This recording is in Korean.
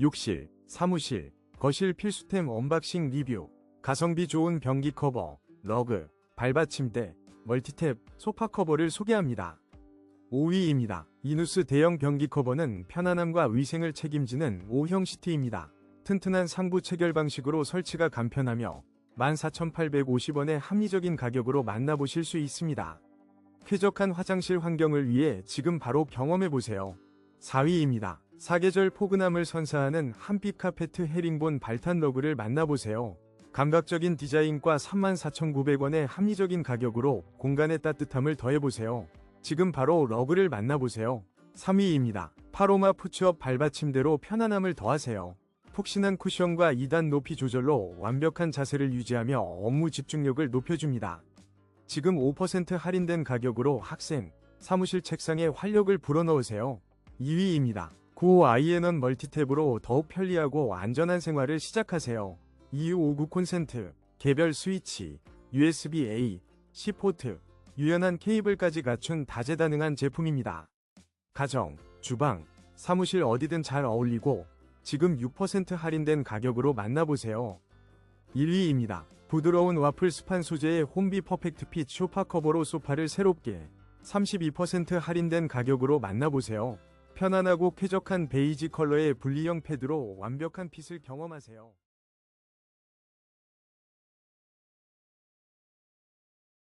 욕실, 사무실, 거실 필수템 언박싱 리뷰, 가성비 좋은 변기 커버, 러그, 발받침대, 멀티탭, 소파 커버를 소개합니다. 5위입니다. 이누스 대형 변기 커버는 편안함과 위생을 책임지는 5형 시트입니다. 튼튼한 상부 체결 방식으로 설치가 간편하며 14,850원의 합리적인 가격으로 만나보실 수 있습니다. 쾌적한 화장실 환경을 위해 지금 바로 경험해보세요. 4위입니다. 사계절 포근함을 선사하는 한빛 카페트 헤링본 발탄 러그를 만나보세요. 감각적인 디자인과 34,900원의 합리적인 가격으로 공간의 따뜻함을 더해보세요. 지금 바로 러그를 만나보세요. 3위입니다. 파로마 푸츠업 발받침대로 편안함을 더하세요. 푹신한 쿠션과 2단 높이 조절로 완벽한 자세를 유지하며 업무 집중력을 높여줍니다. 지금 5% 할인된 가격으로 학생, 사무실 책상에 활력을 불어넣으세요. 2위입니다. 구호 아이에넌 멀티탭으로 더욱 편리하고 안전한 생활을 시작하세요. EU59 콘센트, 개별 스위치, USB-A, C 포트, 유연한 케이블까지 갖춘 다재다능한 제품입니다. 가정, 주방, 사무실 어디든 잘 어울리고 지금 6% 할인된 가격으로 만나보세요. 1위입니다. 부드러운 와플 스판 소재의 홈비 퍼펙트 핏 소파 커버로 소파를 새롭게 32% 할인된 가격으로 만나보세요. 편안하고 쾌적한 베이지 컬러의 분리형 패드로 완벽한 핏을 경험하세요.